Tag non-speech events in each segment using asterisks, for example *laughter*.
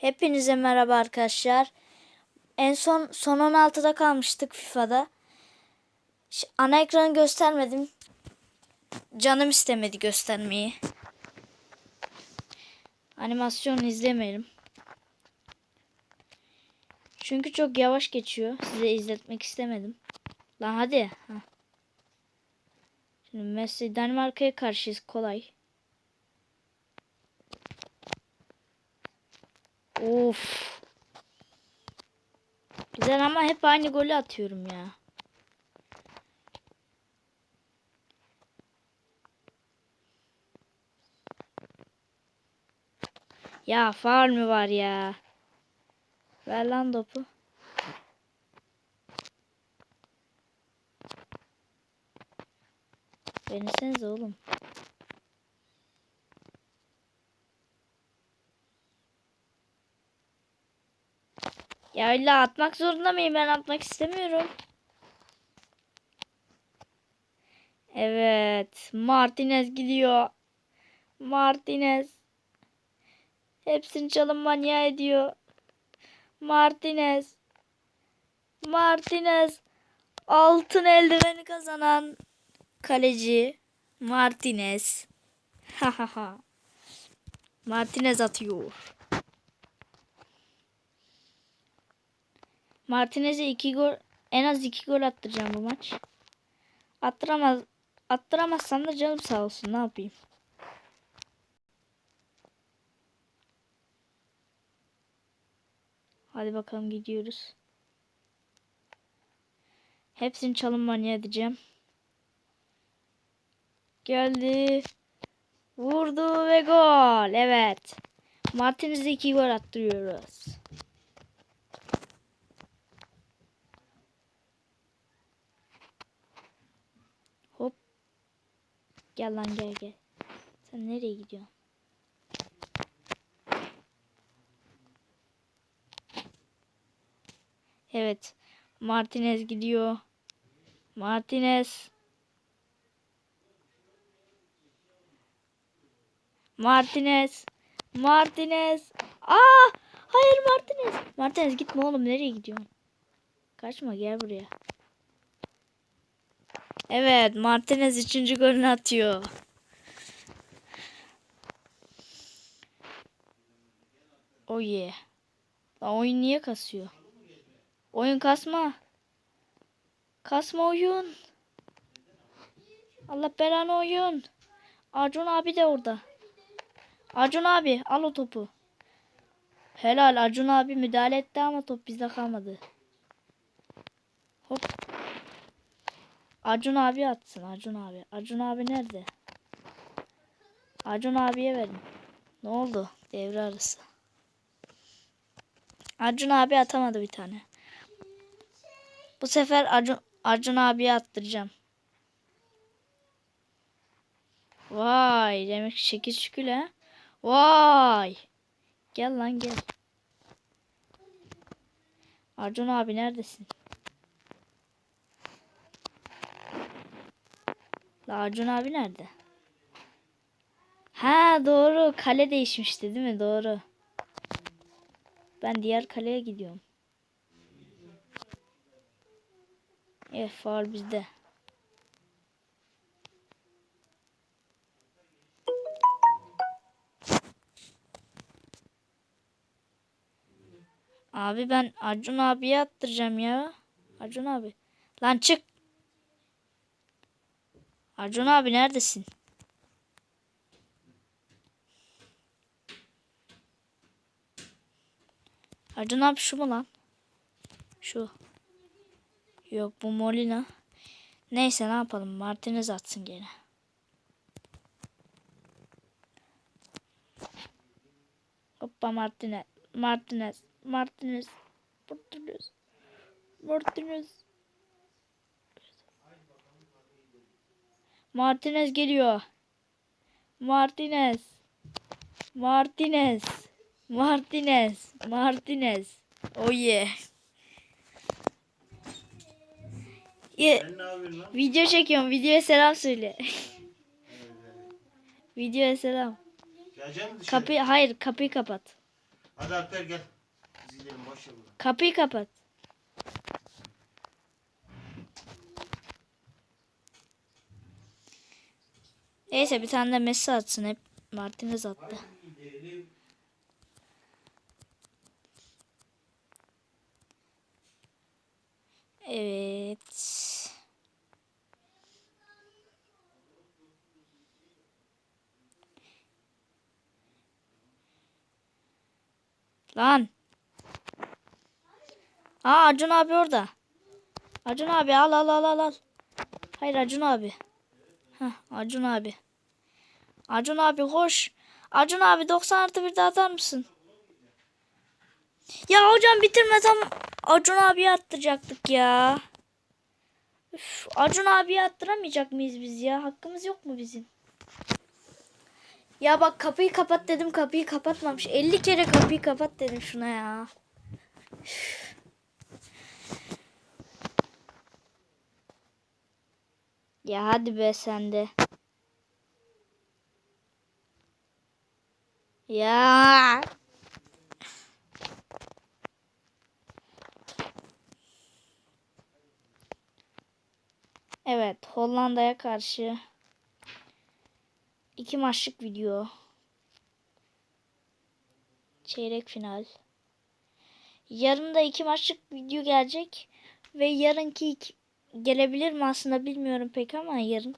Hepinize merhaba arkadaşlar. En son son 16'da kalmıştık FIFA'da. Ana ekranı göstermedim. Canım istemedi göstermeyi. Animasyon izlemeyelim. Çünkü çok yavaş geçiyor. Size izletmek istemedim. Lan hadi. Ha. Şimdi Messi Danimarka'ya karşıyız kolay. Of. Güzel ama hep aynı golü atıyorum ya. Ya faul mü var ya? Ver lan topu. Versenize oğlum. Ya illa atmak zorunda mıyım? Ben atmak istemiyorum. Evet. Martinez gidiyor. Martinez. Hepsini çalım manyağı ediyor. Martinez. Martinez. Altın eldiveni kazanan kaleci Martinez. Ha. Martinez atıyor. Martinez'e iki gol en az iki gol attıracağım bu maç. Attıramaz attıramazsam da canım sağ olsun ne yapayım. Hadi bakalım gidiyoruz. Hepsini çalım manyağı edeceğim. Geldi. Vurdu ve gol. Evet. Martinez'e iki gol attırıyoruz. Hop. Gel lan gel gel. Sen nereye gidiyorsun? Evet. Martinez gidiyor. Martinez. Martinez. Martinez. Aa! Hayır Martinez. Martinez gitme oğlum nereye gidiyorsun? Kaçma gel buraya. Evet Martinez üçüncü golünü atıyor. Oh yeah. Oyun niye kasıyor? Oyun kasma. Kasma oyun. Allah belanı oyun. Acun abi de orada. Acun abi al o topu. Helal Acun abi müdahale etti ama top bizde kalmadı. Hop. Acun abi atsın Acun abi. Acun abi nerede? Acun abiye verin. Ne oldu? Devre arası. Acun abi atamadı bir tane. Bu sefer Acun, Acun abiye attıracağım. Vay demek ki şekil şükür ha. Vay. Gel lan gel. Acun abi neredesin? Acun abi nerede? Ha doğru kale değişmişti değil mi? Doğru. Ben diğer kaleye gidiyorum. Evet faul bizde. Abi ben Acun abiye attıracağım ya. Acun abi. Lan çık. Acun abi neredesin? Acun abi şu mu lan? Şu. Yok bu Molina. Neyse ne yapalım Martinez atsın gene. Hoppa Martinez. Martinez. Martinez. Martinez. Martinez. Martinez geliyor. Martinez. Martinez. Martinez. Martinez. Oh yeah. Yeah. Video çekiyorum. Videoya selam söyle. *laughs* Videoya selam. Kapıyı hayır kapıyı kapat. Hadi Alper gel. Kapıyı kapat. Neyse bir tane de Messi atsın hep Martinez attı. Evet. Lan. Aa Acun abi orada. Acun abi al al al al al. Hayır Acun abi. Heh, Acun abi. Acun abi koş. Acun abi 90 artı bir de atar mısın? Ya hocam bitirmesem Acun abiye attıracaktık ya. Üf, Acun abiye attıramayacak mıyız biz ya? Hakkımız yok mu bizim? Ya bak kapıyı kapat dedim kapıyı kapatmamış. 50 kere kapıyı kapat dedim şuna ya. Üf. Ya hadi be sen. Ya. Evet, Hollanda'ya karşı iki maçlık video. Çeyrek final. Yarın da iki maçlık video gelecek ve yarınki iki- gelebilir mi aslında bilmiyorum pek ama yarın.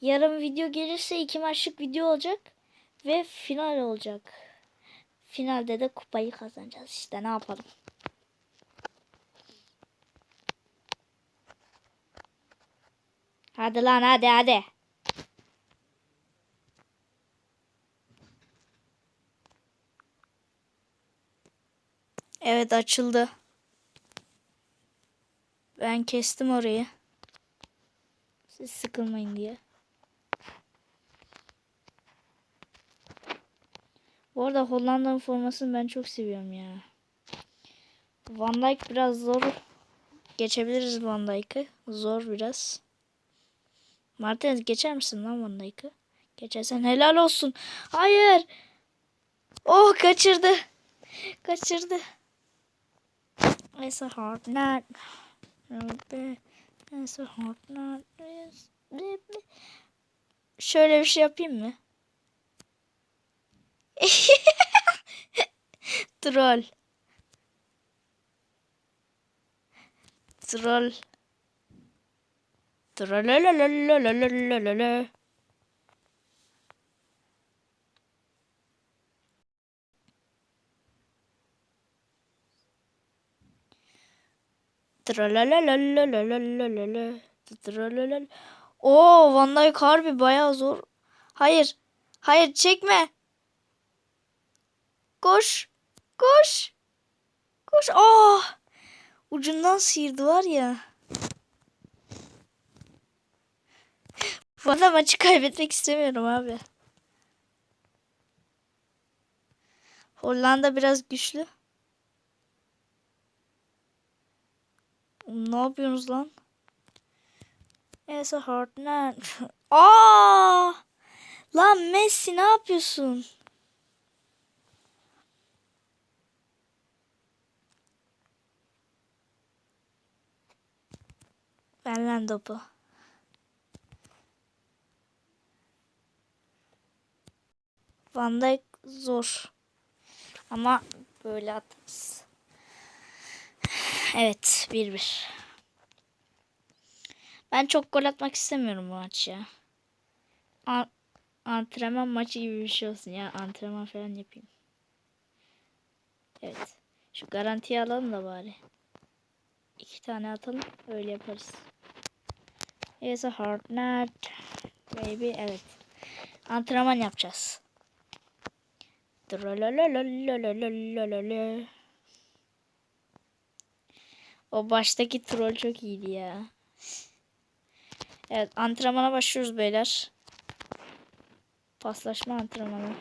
Yarın video gelirse iki maçlık video olacak ve final olacak. Finalde de kupayı kazanacağız işte ne yapalım. Hadi lan hadi hadi. Evet açıldı. Ben kestim orayı. Siz sıkılmayın diye. Bu arada Hollanda'nın formasını ben çok seviyorum ya. Van Dijk biraz zor. Geçebiliriz Van Dijk'ı. Zor biraz. Martinez geçer misin lan Van Dijk'ı? Geçersen helal olsun. Hayır. Oh kaçırdı. Kaçırdı. It's a hard night. Şöyle bir şey yapayım mı? *laughs* Troll. Troll. Troll. Oo Van Dijk harbi zor. Hayır. Hayır çekme. Koş. Koş. Koş. Ah. Ucundan sıyırdı var ya. Valla maçı kaybetmek istemiyorum abi. Hollanda biraz güçlü. Ne yapıyorsunuz lan? It's a hard night. *laughs* Aa! Lan Messi ne yapıyorsun? Ver lan topu. Van Dijk zor. Ama böyle atarız. Evet 1-1. Ben çok gol atmak istemiyorum bu maç ya. Antrenman maçı gibi bir şey olsun ya. Antrenman falan yapayım. Evet. Şu garantiyi alalım da bari. İki tane atalım. Öyle yaparız. It's a hard night. Baby. Evet. Antrenman yapacağız. Trololololololololol. O baştaki troll çok iyiydi ya. Evet antrenmana başlıyoruz beyler. Paslaşma antrenmanı.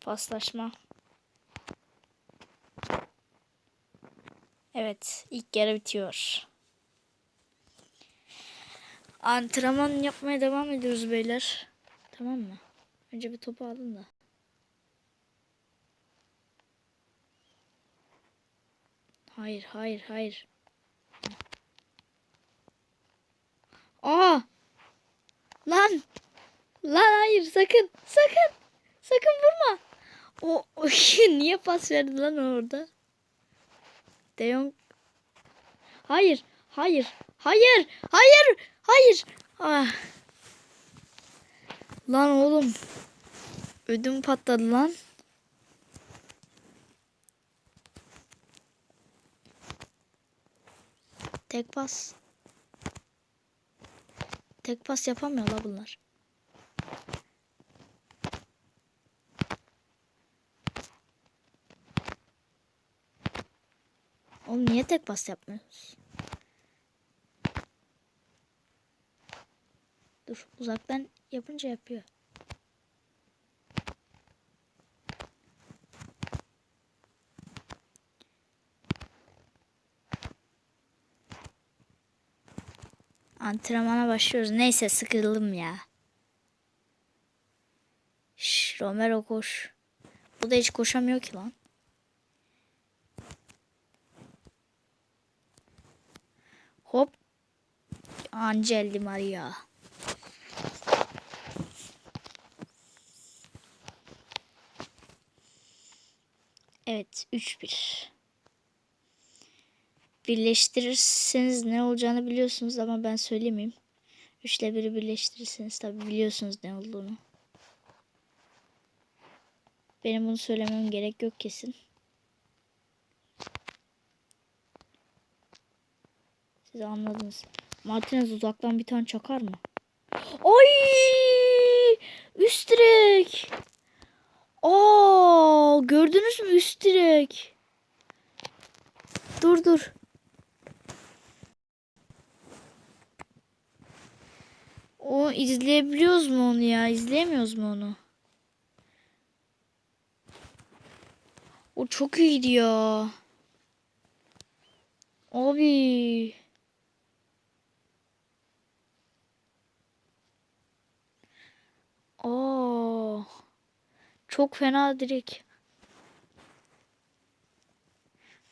Paslaşma. Evet ilk yarı bitiyor. Antrenman yapmaya devam ediyoruz beyler. Tamam mı? Önce bir topu alın da. Hayır, hayır, hayır. Aa! Lan! Lan hayır sakın, sakın. Sakın vurma. O, *laughs* niye pas verdi lan orada? De Jong. Hayır, hayır, hayır, hayır, hayır. Ah. Lan oğlum. Ödüm patladı lan. Tek pas. Tek pas yapamıyor la bunlar. Oğlum niye tek pas yapmıyoruz? Dur uzaktan yapınca yapıyor. Antrenmana başlıyoruz. Neyse sıkıldım ya. Şş, Romero koş. Bu da hiç koşamıyor ki lan. Hop. Angel Di Maria. Evet 3-1. Birleştirirseniz ne olacağını biliyorsunuz ama ben söylemeyeyim. 3 ile 1'i birleştirirseniz tabi biliyorsunuz ne olduğunu. Benim bunu söylemem gerek yok kesin. Siz anladınız. Martinez uzaktan bir tane çakar mı? Oy! Üst direk. Aa, gördünüz mü üst direk? Dur dur. O izleyebiliyoruz mu onu ya? İzleyemiyoruz mu onu? O çok iyiydi ya. Abi. Oo. Çok fena direkt.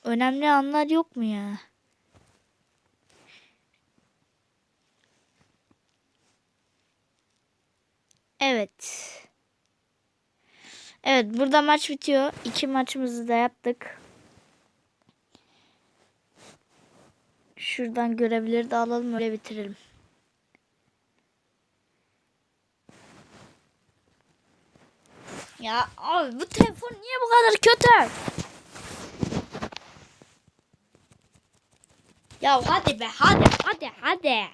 Önemli anlar yok mu ya? Evet. Evet burada maç bitiyor. İki maçımızı da yaptık. Şuradan görevleri de alalım öyle bitirelim. Ya abi bu telefon niye bu kadar kötü? Ya hadi be hadi hadi hadi.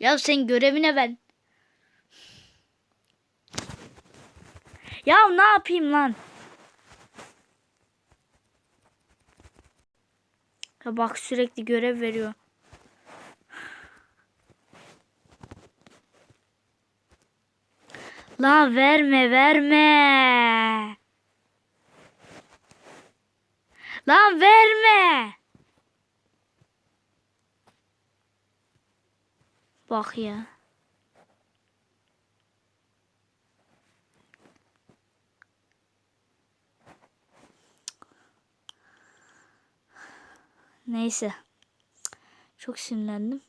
Ya sen görevine ben. Ya ne yapayım lan? Ya bak sürekli görev veriyor. La verme verme. Lan verme. Bak ya. Neyse. Çok sinirlendim.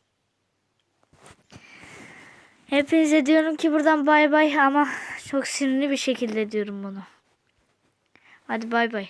Hepinize diyorum ki buradan bay bay ama çok sinirli bir şekilde diyorum bunu. Hadi bay bay.